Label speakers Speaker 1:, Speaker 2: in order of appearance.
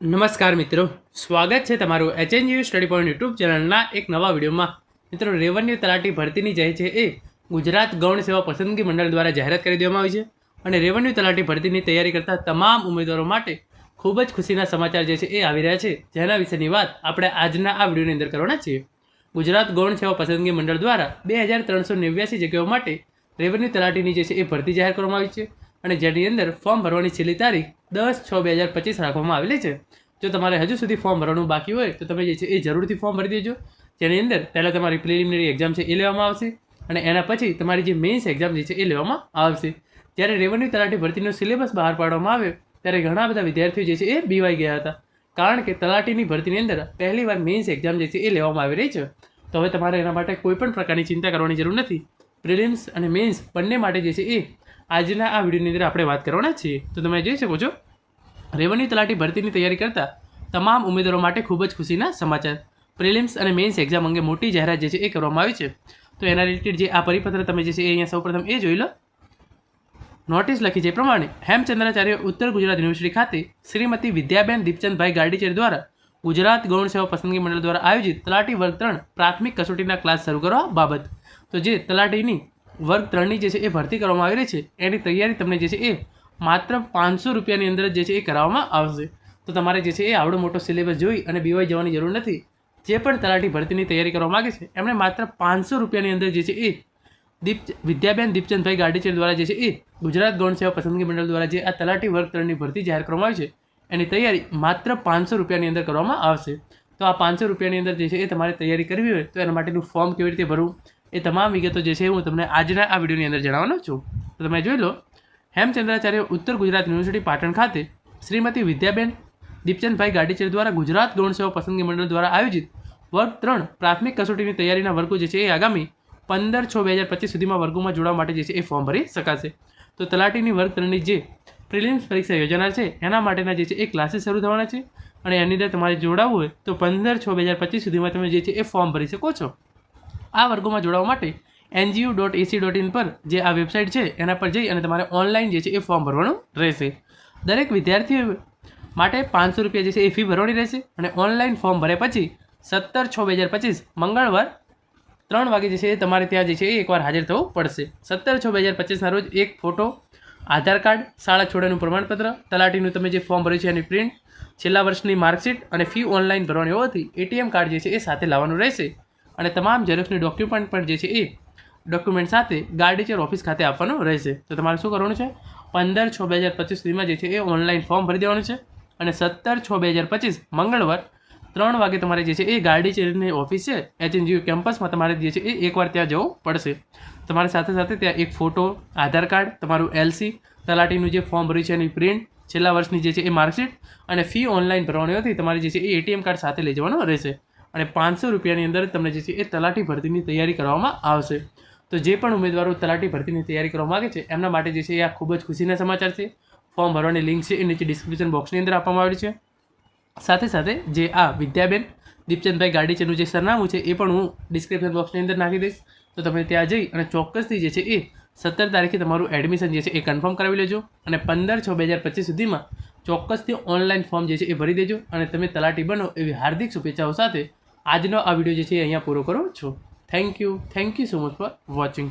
Speaker 1: નમસ્કાર મિત્રો. સ્વાગત છે તમારું એચએનજીયુ સ્ટડી પોઈન્ટ યુટ્યુબ ચેનલના એક નવા વિડીયોમાં. મિત્રો, રેવન્યુ તલાટી ભરતીની જે છે એ ગુજરાત ગૌણ સેવા પસંદગી મંડળ દ્વારા જાહેરાત કરી દેવામાં આવી છે અને રેવન્યુ તલાટી ભરતીની તૈયારી કરતા તમામ ઉમેદવારો માટે ખૂબ જ ખુશીના સમાચાર જે છે એ આવી રહ્યા છે. જેના વિશેની વાત આપણે આજના આ વિડીયોની અંદર કરવાના છીએ. ગુજરાત ગૌણ સેવા પસંદગી મંડળ દ્વારા બે હજાર ત્રણસો નેવ્યાસી જગ્યાઓ માટે રેવન્યુ તલાટીની જે છે એ ભરતી જાહેર કરવામાં આવી છે. અને જેની અંદર ફોર્મ ભરવાની છેલ્લી તારીખ દસ છ બે હજાર પચીસ રાખવામાં આવેલી છે. જો તમારે હજુ સુધી ફોર્મ ભરવાનું બાકી હોય, તો તમે જે છે એ જરૂરથી ફોર્મ ભરી દેજો. જેની અંદર પહેલાં તમારી પ્રિલિમિનરી એક્ઝામ છે એ લેવામાં આવશે અને એના પછી તમારી જે મેઇન્સ એક્ઝામ જે છે એ લેવામાં આવશે. જ્યારે રેવન્યુ તલાટી ભરતીનો સિલેબસ બહાર પાડવામાં આવ્યો, ત્યારે ઘણા બધા વિદ્યાર્થીઓ જે છે એ બીવાઈ ગયા હતા. કારણ કે તલાટીની ભરતીની અંદર પહેલી વાર મેઇન્સ એક્ઝામ જે છે એ લેવામાં આવી રહી છે. તો હવે તમારે એના માટે કોઈ પણ પ્રકારની ચિંતા કરવાની જરૂર નથી. પ્રિલિમ્સ અને મેઇન્સ બંને માટે જે છે એ આજના આ વિડીયોની અંદર આપણે વાત કરવાના છીએ. તો તમે જોઈ શકો છો, રેવન્યુ તલાટી ભરતીની તૈયારી કરતા તમામ ઉમેદવારો માટે ખૂબ જ ખુશીના સમાચાર. પ્રિલિમ્સ અને મેઇન્સ એક્ઝામ અંગે મોટી જાહેરાત જે છે એ કરવામાં આવી છે. તો એના રિલેટેડ જે આ પરિપત્ર તમે જે છે એ અહીંયા સૌપ્રથમ એ જોઈ લો. નોટિસ લખી છે પ્રમાણે હેમચંદ્રાચાર્ય ઉત્તર ગુજરાત યુનિવર્સિટી ખાતે શ્રીમતી વિદ્યાબેન દીપચંદભાઈ ગાડીચેર દ્વારા ગુજરાત ગૌણ સેવા પસંદગી મંડળ દ્વારા આયોજિત તલાટી વર્ગ ત્રણ પ્રાથમિક કસોટીના ક્લાસ શરૂ કરવા બાબત. તો જે તલાટીની વર્ગ ત્રણની જે છે એ ભરતી કરવામાં આવી રહી છે. એની તૈયારી તમને જે છે એ માત્ર પાંચસો રૂપિયાની અંદર જ છે એ કરાવવામાં આવશે. તો તમારે જે છે એ આવડો મોટો સિલેબસ જોઈ અને બીવાઈ જવાની જરૂર નથી. જે પણ તલાટી ભરતીની તૈયારી કરવા માગે છે, એમણે માત્ર પાંચસો રૂપિયાની અંદર જે છે એ દીપ વિદ્યાબેન દીપચંદભાઈ ગાડીચેર દ્વારા જે છે એ ગુજરાત ગૌણ સેવા પસંદગી મંડળ દ્વારા જે આ તલાટી વર્ગ ત્રણની ભરતી જાહેર કરવામાં આવી છે, એની તૈયારી માત્ર પાંચસો રૂપિયાની અંદર કરવામાં આવશે. તો આ પાંચસો રૂપિયાની અંદર જે છે એ તમારે તૈયારી કરવી હોય તો એના માટેનું ફોર્મ કેવી રીતે ભરવું? એ તમામ વિગતો જે છે હું તમને આજના આ વિડીયોની અંદર જણાવવાનો છું. તો તમે જોઈ લો, હેમચંદ્રાચાર્ય ઉત્તર ગુજરાત યુનિવર્સિટી પાટણ ખાતે શ્રીમતી વિદ્યાબેન દીપચંદભાઈ ગાડીચેર દ્વારા ગુજરાત ગૌણ સેવા પસંદગી મંડળ દ્વારા આયોજિત વર્ગ ત્રણ પ્રાથમિક કસોટીની તૈયારીના વર્ગો જે છે એ આગામી પંદર છ બે હજાર પચીસ સુધીમાં વર્ગોમાં જોડાવા માટે જે છે એ ફોર્મ ભરી શકાશે. તો તલાટીની વર્ગ ત્રણની જે પ્રિલિમ્સ પરીક્ષા યોજાનાર છે, એના માટેના જે છે એ ક્લાસીસ શરૂ થવાના છે અને એની અંદર તમારે જોડાવવું હોય તો પંદર છ બે હજાર પચીસ સુધીમાં તમે જે છે એ ફોર્મ ભરી શકો છો. આ વર્ગોમાં જોડાવા માટે NGU dot AC dot in પર જે આ વેબસાઇટ છે, એના પર જઈ અને તમારે ઓનલાઈન જે છે એ ફોર્મ ભરવાનું રહેશે. દરેક વિદ્યાર્થીઓ માટે પાંચસો રૂપિયા જે છે એ ફી ભરવાની રહેશે અને ઓનલાઈન ફોર્મ ભરે પછી સત્તર છ બે હજાર પચીસ મંગળવાર ત્રણ વાગે જે છે એ તમારે ત્યાં જે છે એ એકવાર હાજર થવું પડશે. સત્તર છ બે હજાર પચીસના રોજ એક ફોટો, આધાર કાર્ડ, શાળા છોડવાનું પ્રમાણપત્ર, તલાટીનું તમે જે ફોર્મ ભર્યું છે એની પ્રિન્ટ, છેલ્લા વર્ષની માર્કશીટ અને ફી ઓનલાઈન ભરવાની હોવાથી એટીએમ કાર્ડ જે છે એ સાથે લાવવાનું રહેશે. અને તમામ ઝેરોક્સની ડોક્યુમેન્ટ પણ જે છે એ ડોક્યુમેન્ટ સાથે ગાર્ડિચર ઓફિસ ખાતે આપવાનું રહેશે. તો તમારે શું કરવાનું છે? પંદર છ બે હજાર પચીસ સુધીમાં જે છે એ ઓનલાઈન ફોર્મ ભરી દેવાનું છે અને સત્તર છ બે હજાર પચીસ મંગળવાર ત્રણ વાગે તમારે જે છે એ ગાર્ડિચરની ઓફિસ છે એચએનજીયુ કેમ્પસમાં તમારે જે છે એ એકવાર ત્યાં જવું પડશે. તમારી સાથે સાથે ત્યાં એક ફોટો આધાર કાર્ડ, તમારું એલસી તલાટીનું જે ફોર્મ ભર્યું છે એની પ્રિન્ટ છેલ્લા વર્ષની જે છે એ માર્કશીટ અને ફી ઓનલાઈન ભરવાની હતી, તમારે જે છે એ એટીએમ કાર્ડ સાથે લઈ જવાનું રહેશે. અને પાંચસો રૂપિયાની અંદર તમને જે છે એ તલાટી ભરતીની તૈયારી કરવામાં આવશે. તો જે પણ ઉમેદવારો તલાટી ભરતીની તૈયારી કરવા માગે છે, એમના માટે જે છે એ આ ખૂબ જ ખુશીના સમાચાર છે. ફોર્મ ભરવાની લિંક છે એ નીચે ડિસ્ક્રિપ્શન બોક્સની અંદર આપવામાં આવી છે. સાથે સાથે જે આ વિદ્યાબેન દીપચંદભાઈ ગાડીચેનું જે સરનામું છે એ પણ હું ડિસ્ક્રિપ્શન બોક્સની અંદર નાખી દઈશ. તો તમે ત્યાં જઈ અને ચોક્કસથી જે છે એ સત્તર તારીખે તમારું એડમિશન જે છે એ કન્ફર્મ કરાવી લેજો અને પંદર છ બે હજાર પચીસ સુધીમાં ચોક્કસથી ઓનલાઈન ફોર્મ જે છે એ ભરી દેજો અને તમે તલાટી બનો એવી હાર્દિક શુભેચ્છાઓ સાથે આજનો આ વીડિયો જે છે અહીંયા પૂરો કરું છું. Thank you thank you so much for watching